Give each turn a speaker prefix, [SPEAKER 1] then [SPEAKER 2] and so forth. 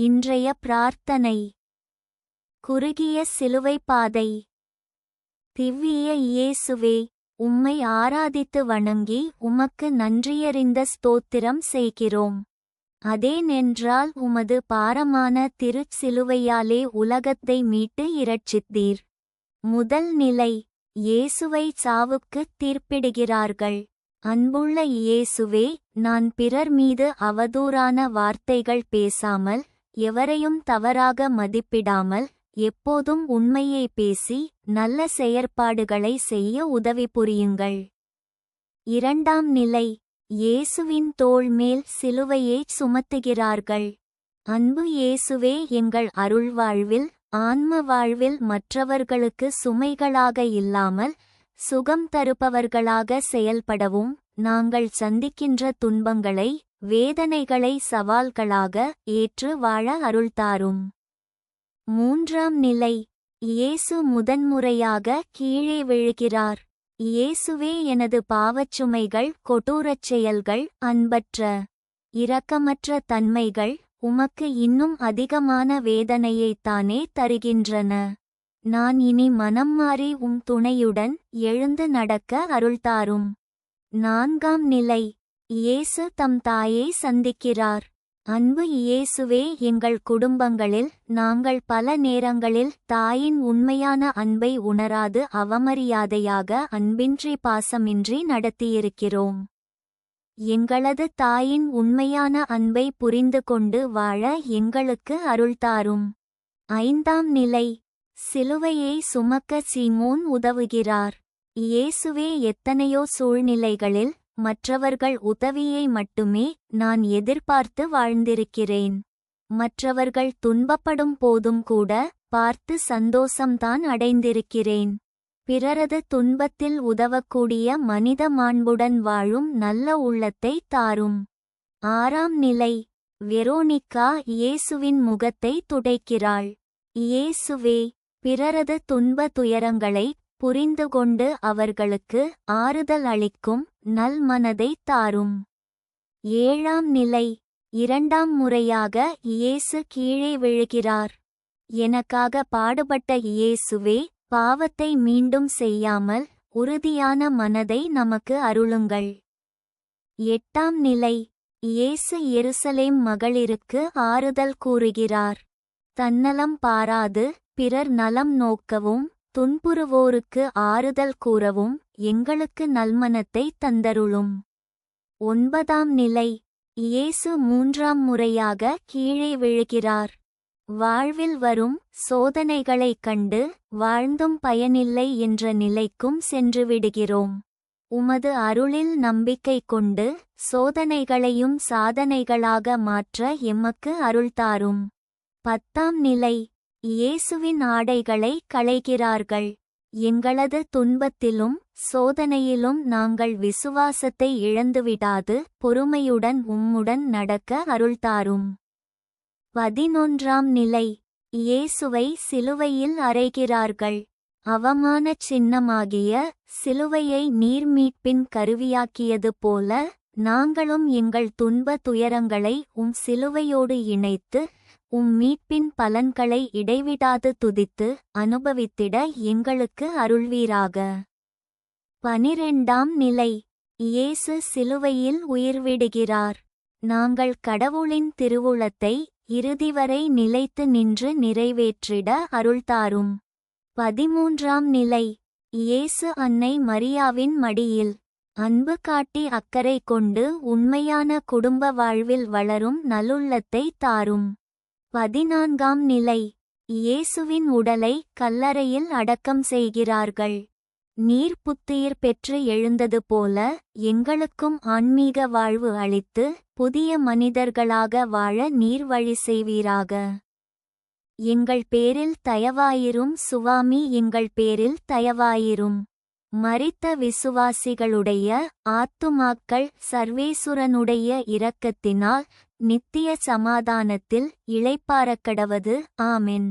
[SPEAKER 1] இன்றைய பிரார்த்தனை. குறுகிய சிலுவை பாதை. திவ்விய இயேசுவே உம்மை ஆராதித்து வணங்கி உமக்கு நன்றியறிந்த ஸ்தோத்திரம் செய்கிறோம். அதேனென்றால் உமது பாரமான திருச்சிலுவையாலே உலகத்தை மீட்டு இரட்சித்தீர். முதல் நிலை இயேசுவை சாவுக்குத் தீர்ப்பிடுகிறார்கள். அன்புள்ள இயேசுவே நான் பிறர் மீது அவதூறான வார்த்தைகள் பேசாமல் எவரையும் தவறாக மதிப்பிடாமல் எப்போதும் உண்மையை பேசி நல்ல செயற்பாடுகளை செய்ய உதவி புரியுங்கள். இரண்டாம் நிலை இயேசுவின் தோள் மேல் சிலுவையைச் சுமத்துகிறார்கள். அன்பு இயேசுவே எங்கள் அருள் வாழ்வில் ஆன்ம வாழ்வில் மற்றவர்களுக்கு சுமைகளாக இல்லாமல் சுகம் தருப்பவர்களாக செயல்படவும் நாங்கள் சந்திக்கின்ற துன்பங்களை வேதனைகளை சவால்களாக ஏற்று வாழ அருள்தாரும் மூன்றாம் நிலை. இயேசு முதன்முறையாக கீழே விழுகிறார். இயேசுவே எனது பாவச்சுமைகள் கொடூரச் செயல்கள் அன்பற்ற இரக்கமற்ற தன்மைகள் உமக்கு இன்னும் அதிகமான வேதனையைத்தானே தருகின்றன. நான் இனி மனம் மாறி உம் துணையுடன் எழுந்து நடக்க அருள்தாரும் நான்காம் நிலை. இயேசு தம் தாயை சந்திக்கிறார். அன்பு இயேசுவே எங்கள் குடும்பங்களில் நாங்கள் பல நேரங்களில் தாயின் உண்மையான அன்பை உணராது அவமரியாதையாக அன்பின்றி பாசமின்றி நடத்தியிருக்கிறோம். எங்களது தாயின் உண்மையான அன்பை புரிந்து கொண்டு வாழ எங்களுக்கு அருள்தாரும் ஐந்தாம் நிலை. சிலுவையை சுமக்க சீமோன் உதவுகிறார். இயேசுவே எத்தனையோ சூழ்நிலைகளில் மற்றவர்கள் உதவியை மட்டுமே நான் எதிர்பார்த்து வாழ்ந்திருக்கிறேன். மற்றவர்கள் துன்பப்படும் போதும் கூட பார்த்து சந்தோஷம்தான் அடைந்திருக்கிறேன். பிறரது துன்பத்தில் உதவக்கூடிய மனித மாண்புடன் வாழும் நல்ல உள்ளத்தை தாரும். ஆறாம் நிலை வெரோனிக்கா இயேசுவின் முகத்தை துடைக்கிறாள். இயேசுவே பிறரது துன்ப துயரங்களை புரிந்து கொண்டு அவர்களுக்கு ஆறுதல் அளிக்கும் நல் மனதை தாரும். ஏழாம் நிலை. இரண்டாம் முறையாக இயேசு கீழே விழுகிறார். எனக்காக பாடுபட்ட இயேசுவே பாவத்தை மீண்டும் செய்யாமல் உறுதியான மனதை நமக்கு அருளுங்கள். எட்டாம் நிலை. இயேசு எருசலேம் மகளிருக்கு ஆறுதல் கூறுகிறார். தன்னலம் பாராது பிறர் நலம் நோக்கவும் துன்புறுவோருக்கு ஆறுதல் கூறவும் எங்களுக்கு நல்மனத்தை தந்தருளும். ஒன்பதாம் நிலை. இயேசு மூன்றாம் முறையாக கீழே விழுகிறார். வாழ்வில் வரும் சோதனைகளைக் கண்டு வாழ்ந்தும் பயனில்லை என்ற நிலைக்கும் சென்று விடுகிறோம் உமது அருளில் நம்பிக்கை கொண்டு சோதனைகளையும் சாதனைகளாக மாற்ற எமக்கு அருள்தாரும் பத்தாம் நிலை. இயேசுவின் ஆடைகளை களைகிறார்கள். எங்களது துன்பத்திலும் சோதனையிலும் நாங்கள் விசுவாசத்தை இழந்துவிடாது பொறுமையுடன் உம்முடன் நடக்க அருள்தாரும் பதினொன்றாம் நிலை. இயேசுவை சிலுவையில் அறைகிறார்கள். அவமானச் சின்னமாகிய சிலுவையை நீர்மீட்பின் கருவியாக்கியது போல நாங்களும் எங்கள் துன்ப துயரங்களை உம் சிலுவையோடு இணைத்து உம் மீட்பின் பலன்களை இடைவிடாது துதித்து அனுபவித்திட எங்களுக்கு அருள்வீராக. பனிரெண்டாம் நிலை. இயேசு சிலுவையில் உயிர்விடுகிறார். நாங்கள் கடவுளின் திருவுளத்தை இறுதிவரை நிலைத்து நின்று நிறைவேற்றிட அருள்தாரும் பதிமூன்றாம் நிலை. இயேசு அன்னை மரியாவின் மடியில். அன்பு காட்டி அக்கறை கொண்டு உண்மையான குடும்ப வாழ்வில் வளரும் நல்லுள்ளத்தை தாரும். பதினான்காம் நிலை. இயேசுவின் உடலை கல்லறையில் அடக்கம் செய்கிறார்கள். நீர் புத்துயிர் பெற்று எழுந்தது போல எங்களுக்கும் ஆன்மீக வாழ்வு அளித்து புதிய மனிதர்களாக வாழ நீர் வழி செய்வீராக. எங்கள் பேரில் தயவாயிரும் சுவாமி எங்கள் பேரில் தயவாயிரும். மரித்த விசுவாசிகளுடைய ஆத்துமாக்கள் சர்வேசுரனுடைய இரக்கத்தினால் நித்திய சமாதானத்தில் இளைப்பாரக்கடவது ஆமென்.